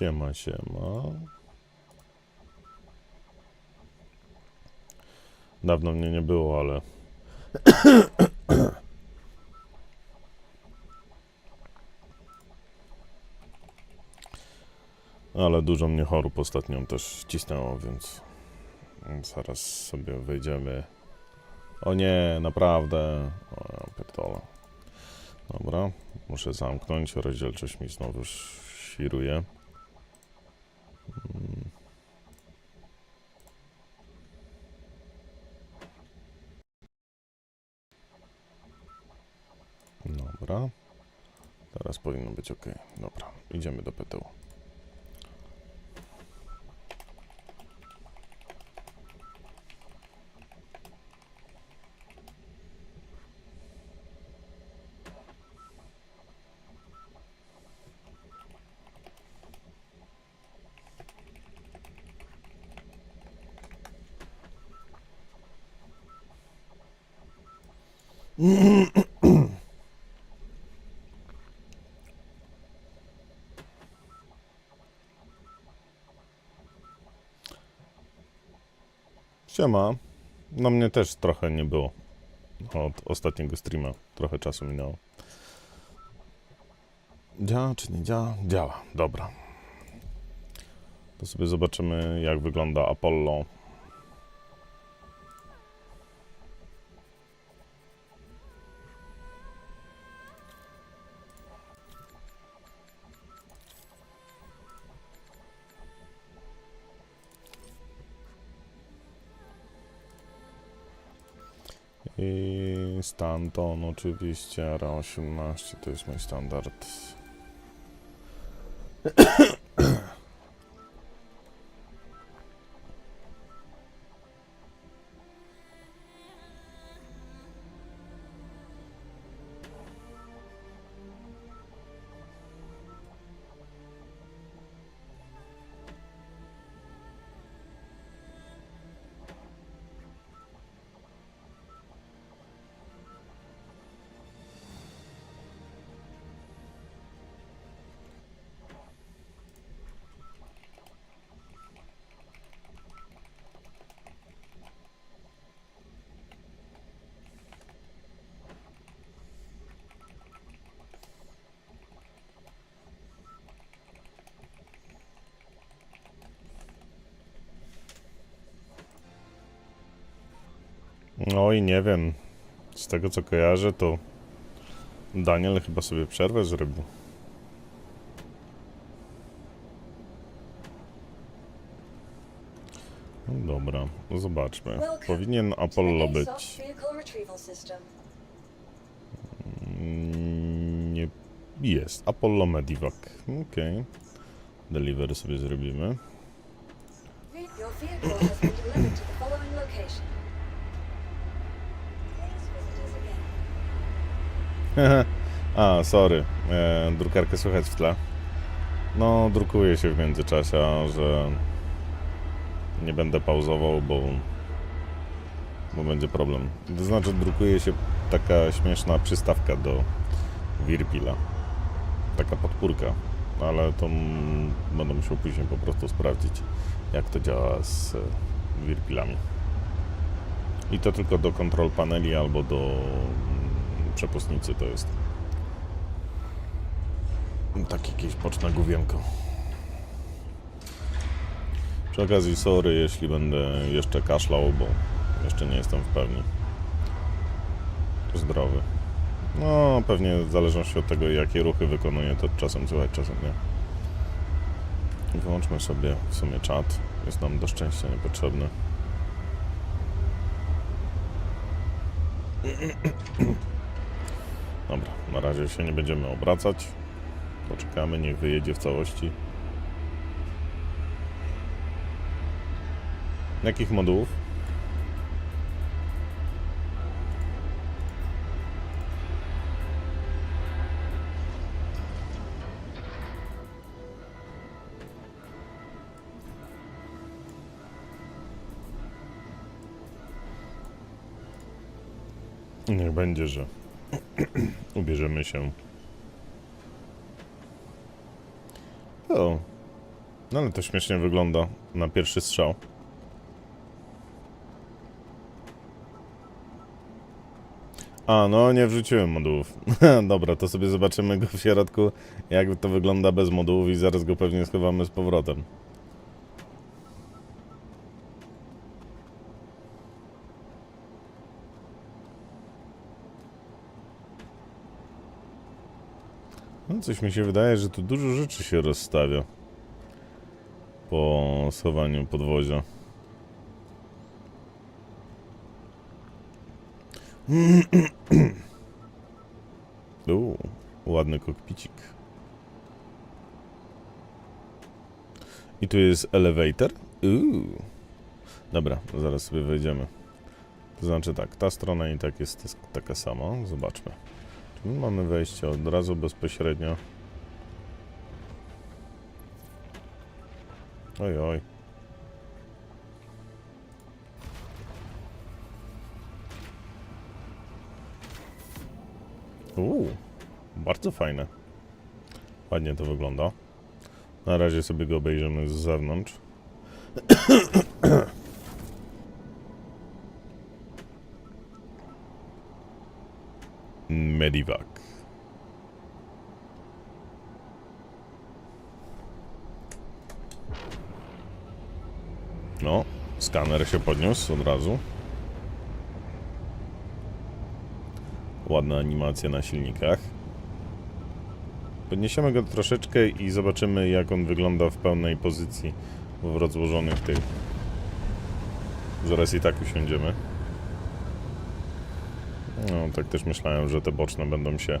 Siema, siema. Dawno mnie nie było, ale. Ale dużo mnie chorób ostatnio też cisnęło, więc zaraz sobie wejdziemy. O nie, naprawdę. O, ja pierdolę. Dobra, muszę zamknąć. Rozdzielczość mi znowu świruje. Mm. Dobra. Teraz powinno być ok. Dobra, idziemy do PTU. Siema. No mnie też trochę nie było od ostatniego streama. Trochę czasu minęło. Działa czy nie działa? Działa, dobra. To sobie zobaczymy jak wygląda Apollo. I Stanton oczywiście, RA18 to jest mój standard. No i nie wiem. Z tego co kojarzę, to Daniel chyba sobie przerwę zrobił. No dobra, zobaczmy. Powinien Apollo być. Mm, Nie jest. Apollo Medivac. Okej. Delivery sobie zrobimy. Your vehicle has been delivered to the following location. Please visit us again. A, sorry. E, drukarkę słychać w tle. No, drukuje się w międzyczasie, że nie będę pauzował, bo, bo będzie problem. To znaczy, drukuje się taka śmieszna przystawka do Wirpila. Taka podpórka, ale to będę musiał później po prostu sprawdzić, jak to działa z e, Wirpilami. I to tylko do kontrol paneli albo do przepustnicy to jest. Tak jakieś boczne główienko. Przy okazji sorry, jeśli będę jeszcze kaszlał, bo jeszcze nie jestem w pełni zdrowy. No, pewnie w zależności od tego, jakie ruchy wykonuję, to czasem słychać, czasem nie. Wyłączmy sobie w sumie czat. Jest nam do szczęścia niepotrzebny. Dobra, na razie się nie będziemy obracać. Poczekamy, niech wyjedzie w całości. Jakich modułów? Niech będzie, że ubierzemy się. O, No ale to śmiesznie wygląda na pierwszy strzał. A, no nie wrzuciłem modułów. Dobra, to sobie zobaczymy go w środku, jak to wygląda bez modułów i zaraz go pewnie schowamy z powrotem. Coś mi się wydaje, że tu dużo rzeczy się rozstawia po schowaniu podwozia. Uuu, ładny kokpicik. I tu jest elevator. Uuu. Dobra, zaraz sobie wejdziemy. To znaczy tak, ta strona i tak jest taka sama. Zobaczmy. My mamy wejście od razu bezpośrednio? Oj, oj. Uuu, bardzo fajne. Ładnie to wygląda. Na razie sobie go obejrzymy z zewnątrz. Medivac. No, skaner się podniósł od razu. Ładna animacja na silnikach. Podniesiemy go troszeczkę i zobaczymy jak on wygląda w pełnej pozycji w rozłożonych tych. Zaraz i tak usiądziemy. No, tak też myślałem, że te boczne będą się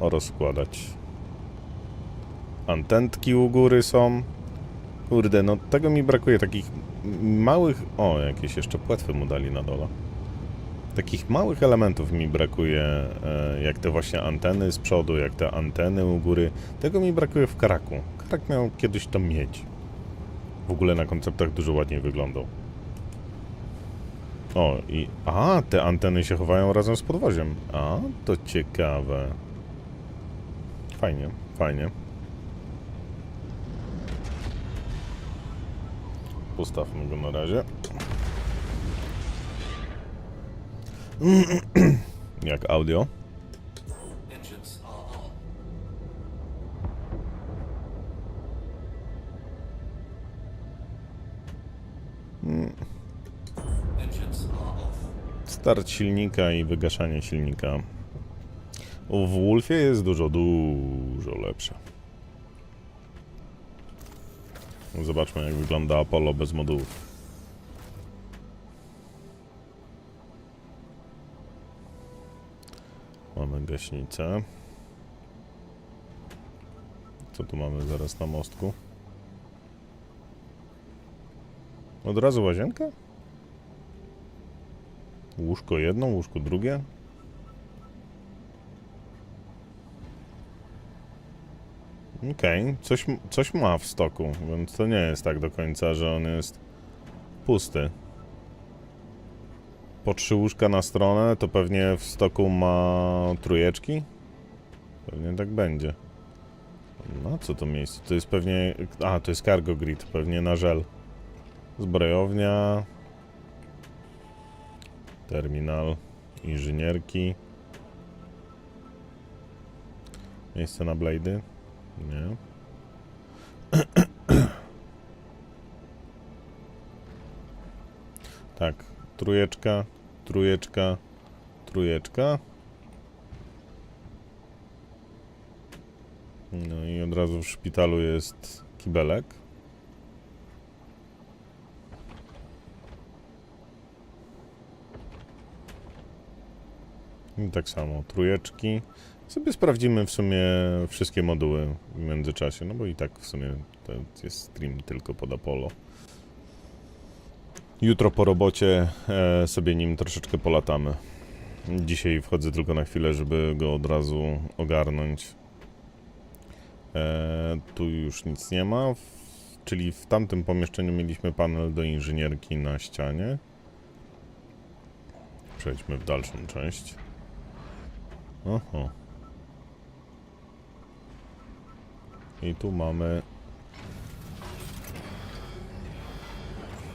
rozkładać. Antentki u góry są. Kurde, no tego mi brakuje, takich małych... O, jakieś jeszcze płetwy mu dali na dole. Takich małych elementów mi brakuje, e, jak te właśnie anteny z przodu, jak te anteny u góry. Tego mi brakuje w Karaku. Karak miał kiedyś to mieć. W ogóle na konceptach dużo ładniej wyglądał. O, i... A, te anteny się chowają razem z podwoziem. A, to ciekawe. Fajnie, fajnie. Postawmy go na razie. Jak audio? Start silnika i wygaszanie silnika. W Wolfie jest dużo, dużo lepsze. Zobaczmy jak wygląda Apollo bez modułów. Mamy gaśnicę. Co tu mamy zaraz na mostku? Od razu łazienka? Łóżko jedno, łóżko drugie. Okej, coś, m- coś ma w stoku, więc to nie jest tak do końca, że on jest pusty. Po trzy łóżka na stronę, to pewnie w stoku ma trójeczki? Pewnie tak będzie. No, co to miejsce? To jest pewnie... A, to jest cargo grid, pewnie na żel. Zbrojownia, Terminal inżynierki. Miejsce na blady? Nie. tak, trójeczka, trójeczka, trójeczka. No i od razu w szpitalu jest kibelek. I tak samo, trójeczki. Sobie sprawdzimy w sumie wszystkie moduły w międzyczasie, no bo i tak w sumie to jest stream tylko pod Apollo. Jutro po robocie e, sobie nim troszeczkę polatamy. Dzisiaj wchodzę tylko na chwilę, żeby go od razu ogarnąć. E, tu już nic nie ma, czyli w tamtym pomieszczeniu mieliśmy panel do inżynierki na ścianie. Przejdźmy w dalszą część. Oho. I tu mamy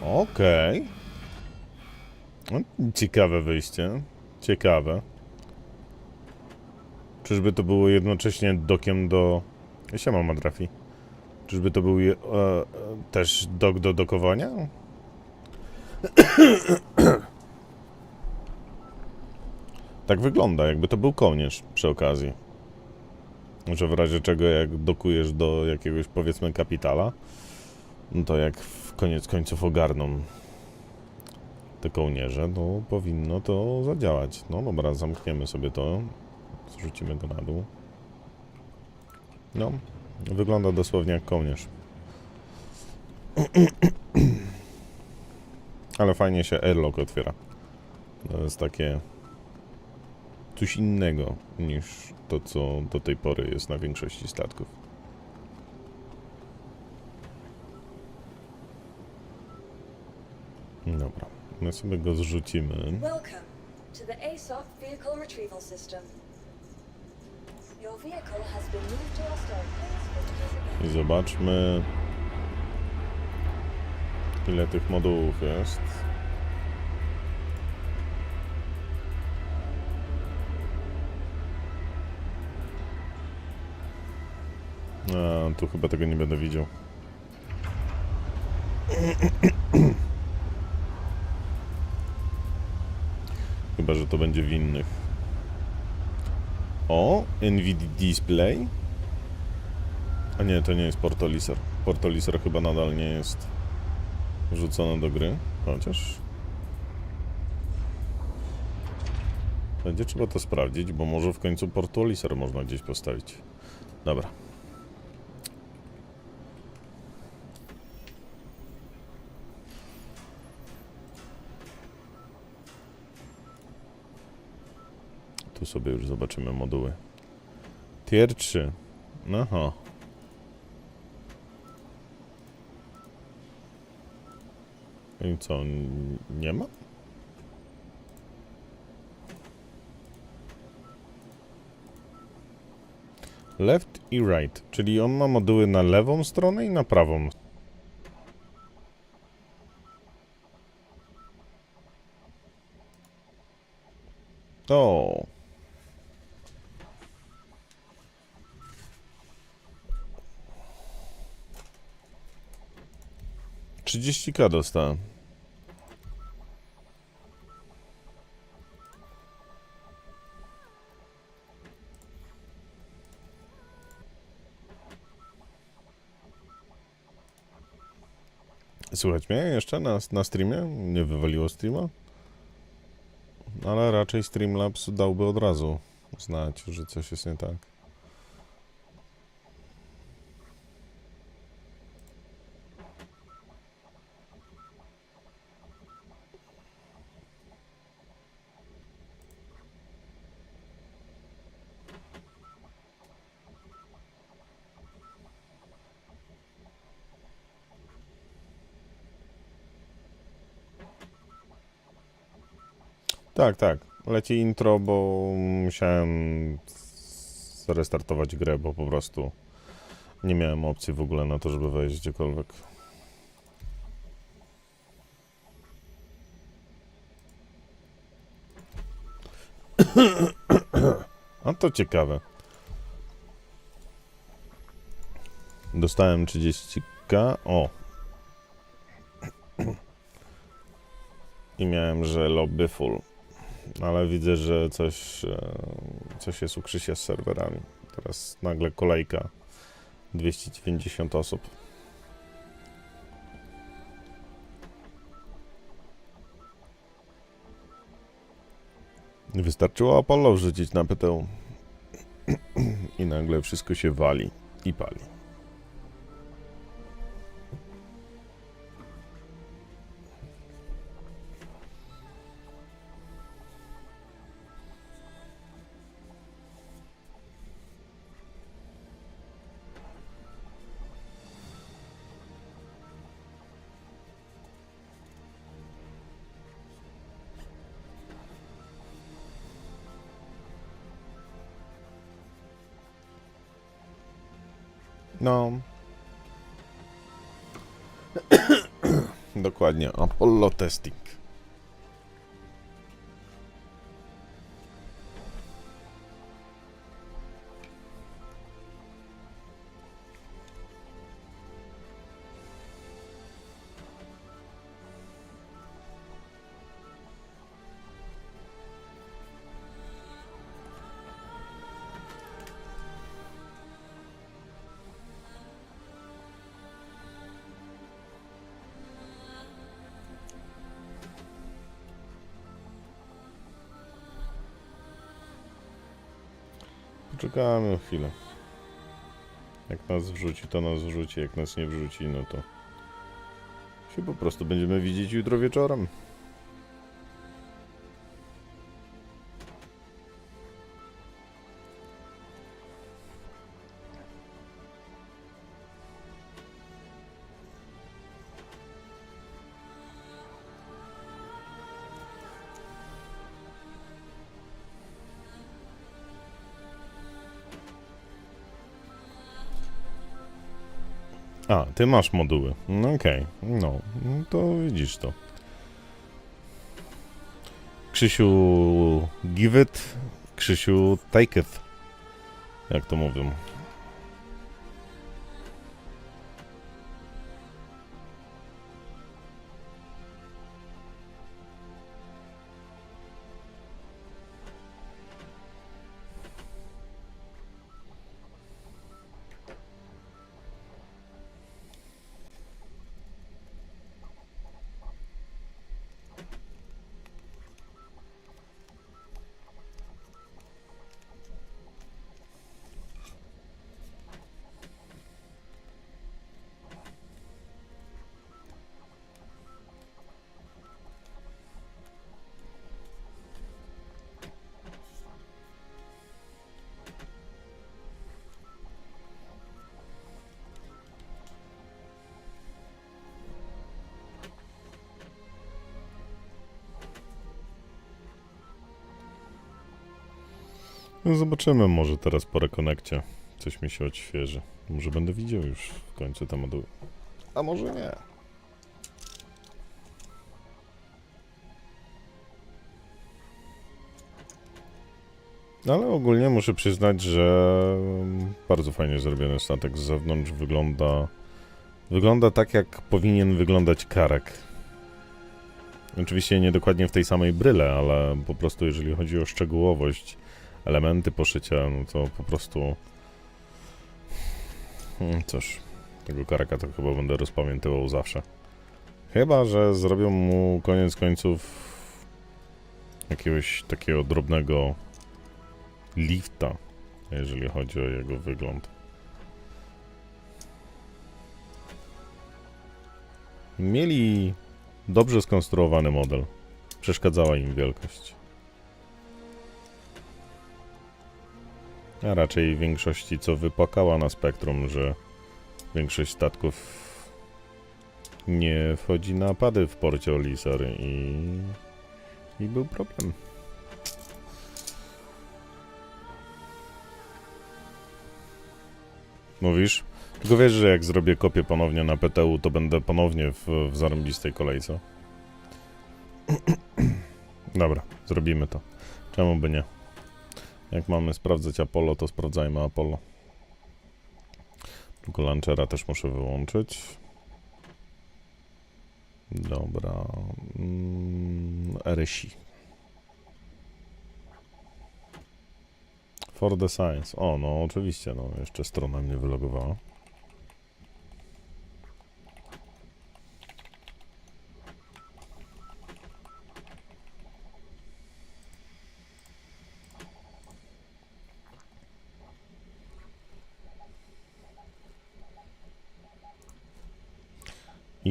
Okej. No, Ciekawe wyjście. Ciekawe. Czyżby to było jednocześnie dokiem do... Siema, Madrafi. Czyżby to był je, e, e, też dok do dokowania? Tak wygląda, jakby to był kołnierz przy okazji. Że w razie czego jak dokujesz do jakiegoś powiedzmy kapitala, no to jak w koniec końców ogarną te kołnierze, to powinno to zadziałać. No dobra, zamkniemy sobie to. Zrzucimy go na dół. No, wygląda dosłownie jak kołnierz. Ale fajnie się airlock otwiera. To jest takie coś innego niż to, co do tej pory jest na większości statków. Dobra, my sobie go zrzucimy. Welcome to the ASOC Vehicle Retrieval System. Your vehicle has been moved to our storage place for I zobaczmy, ile tych modułów jest. A, tu chyba tego nie będę widział. Chyba, że to będzie w innych. O, NVIDIA Display. A nie, to nie jest Portoliser. Portoliser chyba nadal nie jest wrzucony do gry, chociaż... Będzie trzeba to sprawdzić, bo może w końcu Portoliser można gdzieś postawić. Dobra. Tu sobie już zobaczymy moduły. Tier 3. Aha. No I co, nie ma? Left i right, czyli on ma moduły na lewą stronę i na prawą. To. 30k dostałem. Słychać mnie jeszcze na, na streamie? Nie wywaliło streama? Ale raczej Streamlabs dałby od razu znać, że coś jest nie tak. Tak, tak. Leci intro, bo musiałem zrestartować grę, bo po prostu nie miałem opcji w ogóle na to, żeby wejść gdziekolwiek. A to ciekawe. Dostałem 30k. O. I miałem, że lobby full. Ale widzę, że coś, e, coś jest u Krzysia z serwerami. Teraz nagle kolejka 290 osób. Wystarczyło Apollo wrzucić na PTU. I nagle wszystko się wali i pali. No. Dokładnie, Apollo Testing. Poczekamy chwilę. Jak nas wrzuci, to nas wrzuci. Jak nas nie wrzuci, no to się po prostu będziemy widzieć jutro wieczorem. Ty masz moduły. No okej, no, no to widzisz to. Krzysiu give it, Krzysiu take it. Jak to mówią. No zobaczymy, może teraz po rekonekcie coś mi się odświeży. Może będę widział już w końcu te moduły. A może nie. Ale ogólnie muszę przyznać, że bardzo fajnie zrobiony statek z zewnątrz wygląda. Wygląda tak, jak powinien wyglądać karek. Oczywiście nie dokładnie w tej samej bryle, ale po prostu jeżeli chodzi o szczegółowość, elementy poszycia, no to po prostu. Hmm, Cóż, tego karaka to chyba będę rozpamiętywał zawsze. Chyba, że zrobią mu koniec końców jakiegoś takiego drobnego lifta, jeżeli chodzi o jego wygląd. Mieli dobrze skonstruowany model. Przeszkadzała im wielkość. A raczej większości, co wypłakała na spektrum, że większość statków nie wchodzi na pady w porcie Olisar i, i był problem. Mówisz? Tylko wiesz, że jak zrobię kopię ponownie na PTU, to będę ponownie w, w zarąbistej kolejce. Dobra, zrobimy to. Czemu by nie? Jak mamy sprawdzać Apollo, to sprawdzajmy Apollo. Tylko launchera też muszę wyłączyć. Dobra. Mm, RSI. For the science. O, no oczywiście, no jeszcze strona mnie wylogowała.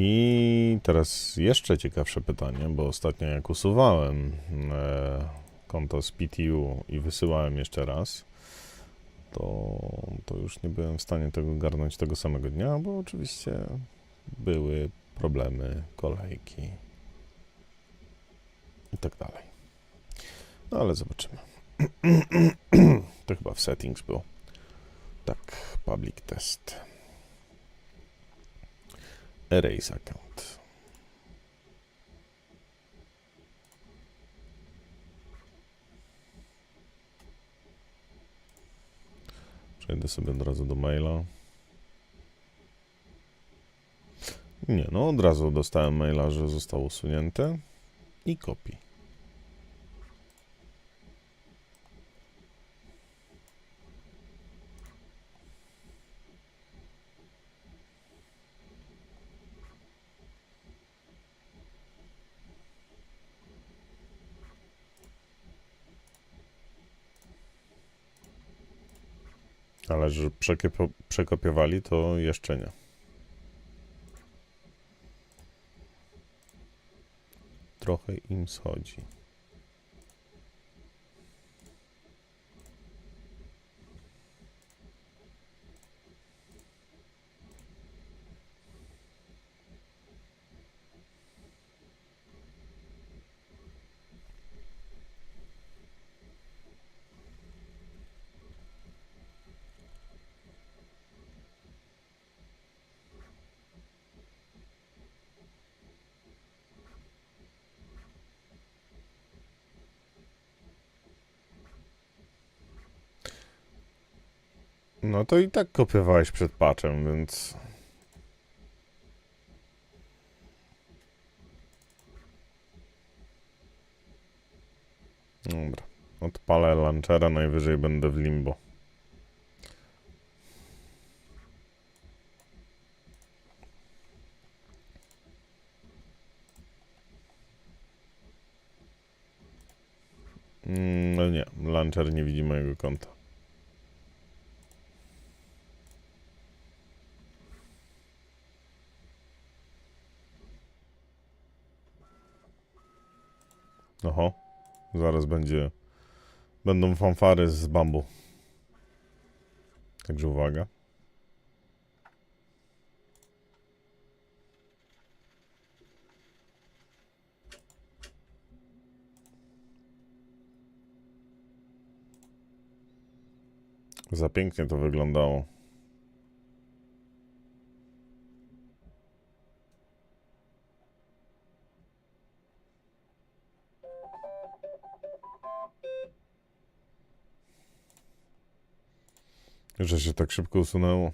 I teraz jeszcze ciekawsze pytanie, bo ostatnio jak usuwałem e, konto z PTU i wysyłałem jeszcze raz, to, to już nie byłem w stanie tego garnąć tego samego dnia, bo oczywiście były problemy, kolejki i tak dalej. No ale zobaczymy. to chyba w settings był. Tak, public test. Erase account. Przejdę sobie od razu do maila. Nie, no od razu dostałem maila, że został usunięty i kopii. Że przekopio- przekopiowali, to jeszcze nie. Trochę im schodzi. No to i tak kopiowałeś przed patchem, więc... Dobra. Odpalę launchera, najwyżej będę w limbo. Mm, No nie, launcher nie widzi mojego konta. Oho, zaraz będzie. Będą fanfary z bambu. Także uwaga. Za pięknie to wyglądało. Że się tak szybko usunęło.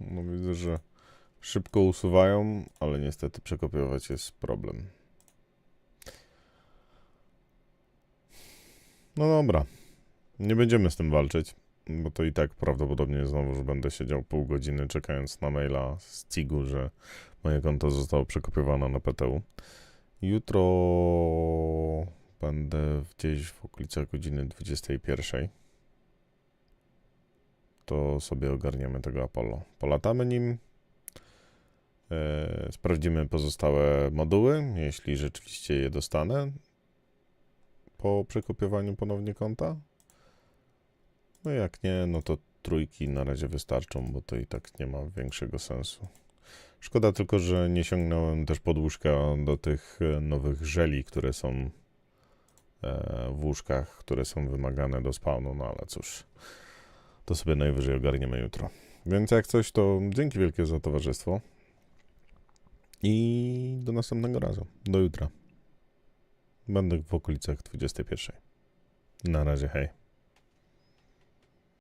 No widzę, że szybko usuwają, ale niestety przekopiować jest problem. No dobra. Nie będziemy z tym walczyć, bo to i tak prawdopodobnie znowu, że będę siedział pół godziny czekając na maila z CIG-u, że moje konto zostało przekopiowane na PTU. Jutro będę gdzieś w okolicach godziny 21 to sobie ogarniemy tego Apollo. Polatamy nim, e, sprawdzimy pozostałe moduły, jeśli rzeczywiście je dostanę po przekopiowaniu ponownie konta. No jak nie, no to trójki na razie wystarczą, bo to i tak nie ma większego sensu. Szkoda tylko, że nie sięgnąłem też podłóżka do tych e, nowych żeli, które są e, w łóżkach, które są wymagane do spawnu, no ale cóż to sobie najwyżej ogarniemy jutro. Więc jak coś, to dzięki wielkie za towarzystwo. I do następnego razu. Do jutra. Będę w okolicach 21. Na razie, hej.